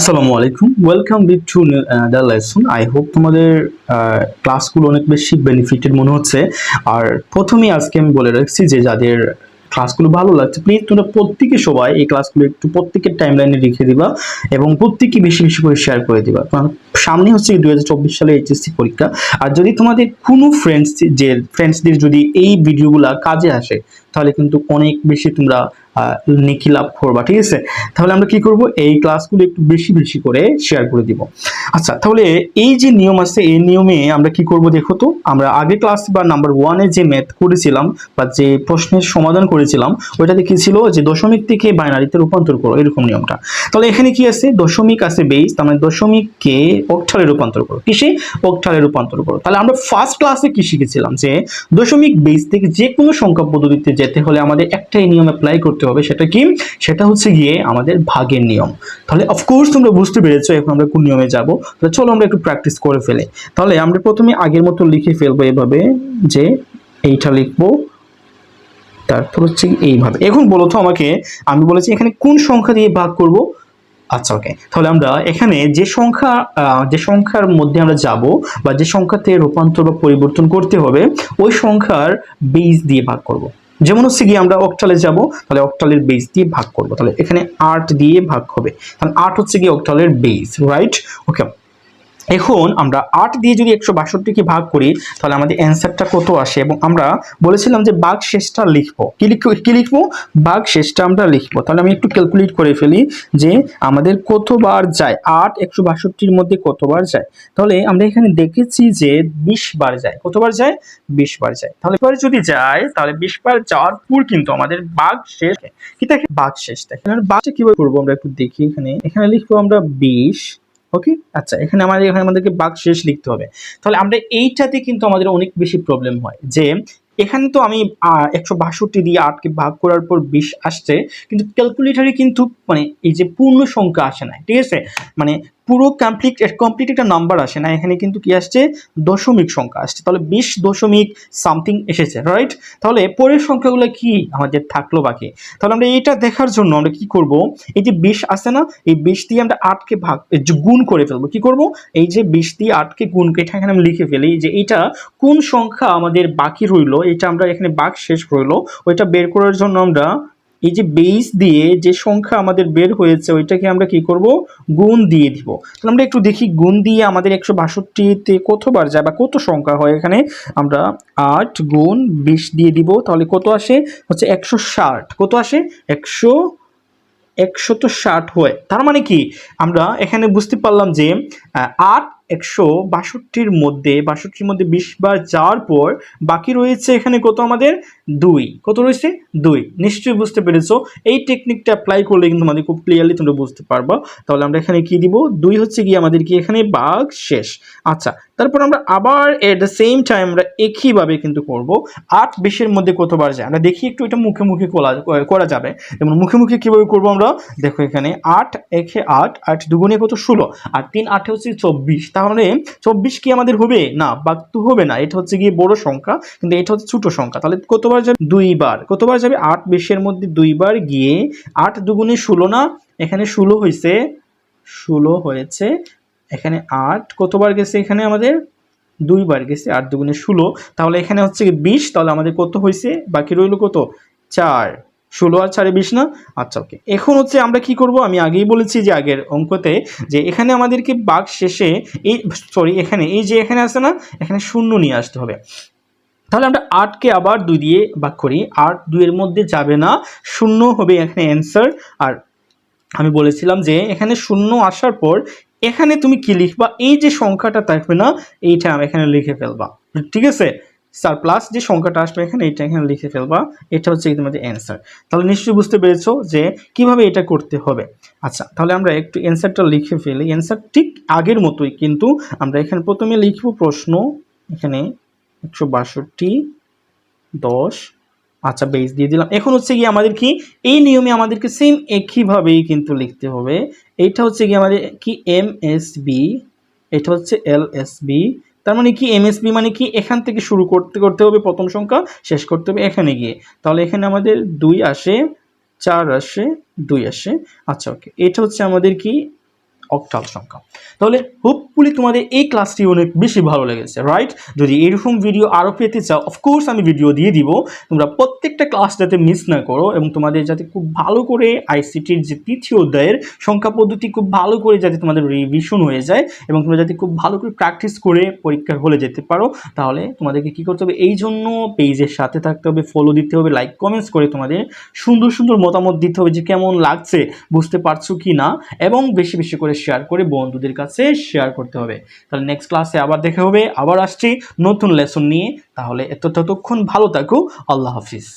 আসসালামু আলাইকুম। Welcome bit to the lesson I hope তোমাদের ক্লাসগুলো অনেক বেশি বেনিফিটেড মনে হচ্ছে। আর প্রথমেই আজকে আমি বলে রাখছি যে যাদের ক্লাসগুলো ভালো লাগছে প্লিজ তোমরা প্রত্যেকে সবাই এই ক্লাসগুলো একটু প্রত্যেকের টাইম লাইনে রেখে দিবা এবং প্রত্যেকে বেশি বেশি করে শেয়ার করে দিবা। সামনে হচ্ছে দুই হাজার চব্বিশ সালে এইচএসসি পরীক্ষা। আর যদি তোমাদের কোনো ফ্রেন্ডস যে ফ্রেন্ডসদের যদি এই ভিডিওগুলা কাজে আসে, তাহলে কিন্তু অনেক বেশি তোমরা নেকি লাভ করবা, ঠিক আছে? তাহলে আমরা কি করব? এই ক্লাসগুলো একটু বেশি বেশি করে শেয়ার করে দিব। আচ্ছা তাহলে এই যে নিয়ম আছে, এই নিয়মে আমরা কি করব দেখো তো? আমরা আগে ক্লাস বা নাম্বার ওয়ানে যে ম্যাথ করেছিলাম বা যে প্রশ্নের সমাধান করেছিলাম ওইটাতে কি ছিল যে দশমিক থেকে বাইনারিতে রূপান্তর করো, এরকম নিয়মটা। তাহলে এখানে কি আছে? দশমিক আছে বেস তার মানে দশমিককে অক্টালে রূপান্তর করো। কিসে? অক্টালে রূপান্তর করো। তাহলে আমরা ফার্স্ট ক্লাসে কি শিখেছিলাম? যে দশমিক বেস থেকে যে কোনো সংখ্যা পদ্ধতিতে যেতে হলে আমাদের একটাই নিয়ম অ্যাপ্লাই করতে হবে, সেটা কি? সেটা হচ্ছে গিয়ে আমাদের ভাগের নিয়ম। তাহলে অফকোর্স তোমরা বুঝতে পেরেছ, এখন আমরা কোন নিয়মে যাব। তাহলে চলো আমরা একটু প্র্যাকটিস করে ফেলি। তাহলে আমরা প্রথমে আগের মতো লিখে ফেলব এভাবে, যে এইটা লিখব। তারপর হচ্ছে এইভাবে। এখন বলো তো আমাকে, আমি বলেছি এখানে কোন সংখ্যা দিয়ে ভাগ করব? আচ্ছা ওকে তাহলে আমরা এখানে যে সংখ্যা যে সংখ্যার মধ্যে আমরা যাব বা যে সংখ্যাতে রূপান্তর বা পরিবর্তন করতে হবে, ওই সংখ্যার বেস দিয়ে ভাগ করব। যেমন হচ্ছে গিয়ে আমরা অকটালে যাব, তাহলে অকটালের বেস দিয়ে ভাগ করব। তাহলে এখানে আট দিয়ে ভাগ হবে। তাহলে আট হচ্ছে গিয়ে অক্টালের বেস রাইট ওকে এখন আমরা আট দিয়ে যদি একশো বাষট্টিকে ভাগ করি, তাহলে আমাদের অ্যান্সারটা কত আসে? এবং আমরা বলেছিলাম যে বাঘ শেষটা লিখব। কি লিখব? কি লিখব? বাঘ শেষটা আমরা লিখব। তাহলে আমি একটু ক্যালকুলেট করে ফেলি যে আমাদের কতবার যায়? আট, একশো বাষট্টির মধ্যে কতবার যায়? তাহলে আমরা এখানে দেখেছি যে বিশ বার যায়। কতবার যায়? বিশ বার যায়। তাহলে এবার যদি যায়, তাহলে বিশ বার যাওয়ার পর কিন্তু আমাদের বাঘ শেষ কি থাকে বাঘ শেষটা এখানে বাঘটা কীভাবে করব আমরা একটু দেখি এখানে। এখানে লিখব আমরা বিশ। ওকে আচ্ছা এখানে আমাদের, এখানে আমাদেরকে বাক শেষ লিখতে হবে। তাহলে আমরা এইটাতে কিন্তু আমাদের অনেক বেশি প্রবলেম হয়। যে, এখানে তো আমি একশো বাষট্টি দিয়ে আটকে ভাগ করার পর বিশ আসছে, কিন্তু ক্যালকুলেটারে কিন্তু মানে এই যে পূর্ণ সংখ্যা আসে না ঠিক আছে? মানে পুরো কমপ্লিট কমপ্লিট একটা নাম্বার আসে না, এখানে কিন্তু কি আসছে? দশমিক সংখ্যা আসছে। তাহলে বিশ দশমিক সামথিং এসেছে রাইট তাহলে পরের সংখ্যাগুলো কি আমাদের থাকল বাকি? তাহলে আমরা এটা দেখার জন্য আমরা কি করব? এই যে বিশ আছে না, এই বিশ দিয়ে আমরা আটকে ভাগ গুণ করে ফেলব। কি করব? এই যে বিশ দিয়ে আটকে গুণ এটা এখানে আমি লিখে ফেলি যে এটা কোন সংখ্যা আমাদের বাকি রইল? এটা আমরা এখানে বাক শেষ রইল ওইটা বের করার জন্য আমরা এই যে বেস দিয়ে যে সংখ্যা আমাদের বের হয়েছে, ওইটাকে আমরা কি করব? গুণ দিয়ে দিব। তাহলে আমরা একটু দেখি, গুণ দিয়ে আমাদের একশো বাষট্টিতে কতবার যায় বা কত সংখ্যা হয়? এখানে আমরা আট গুণ বিশ দিয়ে দিব, তাহলে কত আসে? হচ্ছে একশো ষাট। কত আসে? একশো একশত ষাট হয়। তার মানে কি? আমরা এখানে বুঝতে পারলাম যে আট একশো বাষট্টির মধ্যে বাষট্টির মধ্যে বিশ বার যাওয়ার পর বাকি রয়েছে এখানে কত আমাদের? দুই। কত রয়েছে? দুই। নিশ্চয়ই বুঝতে পেরেছ। এই টেকনিকটা অ্যাপ্লাই করলে কিন্তু আমাদের খুব ক্লিয়ারলি তোমরা বুঝতে পারবা। তাহলে আমরা এখানে কি দিব? দুই হচ্ছে কি আমাদের কি এখানে বাঘ? শেষ। আচ্ছা তারপর আমরা আবার এট দ্য সেম টাইম আমরা একইভাবে কিন্তু করব। আট বিশের মধ্যে কতবার যায়? আমরা দেখি একটু এটা মুখে মুখে করা করা যাবে। যেমন মুখে মুখে কীভাবে করব আমরা? দেখো এখানে আট, একে আট আট দুগুণে কত? ষোলো। আর তিন আটে হচ্ছে চব্বিশ। তাহলে চব্বিশ কি আমাদের হবে? না বাঘ তো হবে না। এটা হচ্ছে গিয়ে বড় সংখ্যা, কিন্তু এটা হচ্ছে ছোট সংখ্যা। তাহলে কতবার যাবে? দুইবার। কতবার যাবে? আট বিশের মধ্যে দুইবার গিয়ে আট দুগুণে ষোলো না? এখানে ষোলো হয়েছে। ষোলো হয়েছে। এখানে আট। কতবার গেছে এখানে আমাদের? দুইবার গেছে, আট দুগুণে ষোলো। তাহলে এখানে হচ্ছে বিশ। তাহলে আমাদের কত হয়েছে? বাকি রইল কত? চার। ষোলো আর চারে বিশ না? আচ্ছা ওকে এখন হচ্ছে আমরা কি করব? আমি আগেই বলেছি যে আগের অঙ্কতে যে এখানে আমাদেরকে বাঘ শেষে এই সরি এখানে, এই যে এখানে আছে না, এখানে শূন্য নিয়ে আসতে হবে। তাহলে আমরা আটকে আবার দুই দিয়ে ভাগ করি। আট দুইয়ের মধ্যে যাবে না, শূন্য হবে এখানে অ্যান্সার আর আমি বলেছিলাম যে এখানে শূন্য আসার পর এখানে তুমি কি লিখবা? এই যে সংখ্যাটা থাকবে না, এইটা আমি এখানে লিখে ফেলবা। ঠিক আছে? স্যার প্লাস যে সংখ্যাটা আসবে এখানে, এটা এখানে লিখে ফেলবা। এটা হচ্ছে তোমাদের অ্যান্সার তাহলে নিশ্চয়ই বুঝতে পেরেছ যে কীভাবে এটা করতে হবে। আচ্ছা তাহলে আমরা একটু অ্যান্সারটা লিখে ফেলি। অ্যান্সার ঠিক আগের মতোই, কিন্তু আমরা এখানে প্রথমে লিখব প্রশ্ন। এখানে একশো বাষট্টি, দশ। আচ্ছা বেস দিয়ে দিলাম। এখন হচ্ছে গিয়ে আমাদের কি? এই নিয়মে আমাদেরকে সেম একইভাবেই কিন্তু লিখতে হবে। এইটা হচ্ছে কি আমাদের কি? এম এস বি এটা হচ্ছে এল এস বি তার মানে কি? এমএসপি মানে কি? এখান থেকে শুরু করতে করতে হবে প্রথম সংখ্যা, শেষ করতে হবে এখানে গিয়ে। তাহলে এখানে আমাদের দুই আসে, চার আসে, দুই আসে। আচ্ছা ওকে এটা হচ্ছে আমাদের কি? অক্টাল সংখ্যা। তাহলে হোপফুলি তোমাদের এই ক্লাসটি অনেক বেশি ভালো লেগেছে রাইট যদি এরকম ভিডিও আরও পেতে চাও অফকোর্স আমি ভিডিও দিয়ে দিব। তোমরা প্রত্যেকটা ক্লাস যাতে মিস না করো এবং তোমাদের যাতে খুব ভালো করে আইসিটির যে তৃতীয় অধ্যায়ের সংখ্যা পদ্ধতি খুব ভালো করে যাতে তোমাদের রিভিশন হয়ে যায় এবং তোমরা যাতে খুব ভালো করে প্র্যাকটিস করে পরীক্ষার হলে যেতে পারো, তাহলে তোমাদেরকে কী করতে হবে? এই জন্য পেজের সাথে থাকতে হবে ফলো দিতে হবে লাইক কমেন্টস করে তোমাদের সুন্দর সুন্দর মতামত দিতে হবে যে কেমন লাগছে, বুঝতে পারছ কি না এবং বেশি বেশি করে শেয়ার করে বন্ধুদের কাছে শেয়ার করতে হবে। তাহলে নেক্সট ক্লাসে আবার দেখা হবে, আবার আসছি নতুন লেসন নিয়ে। তাহলে এত ততক্ষণ ভালো থাকো, আল্লাহ হাফিজ।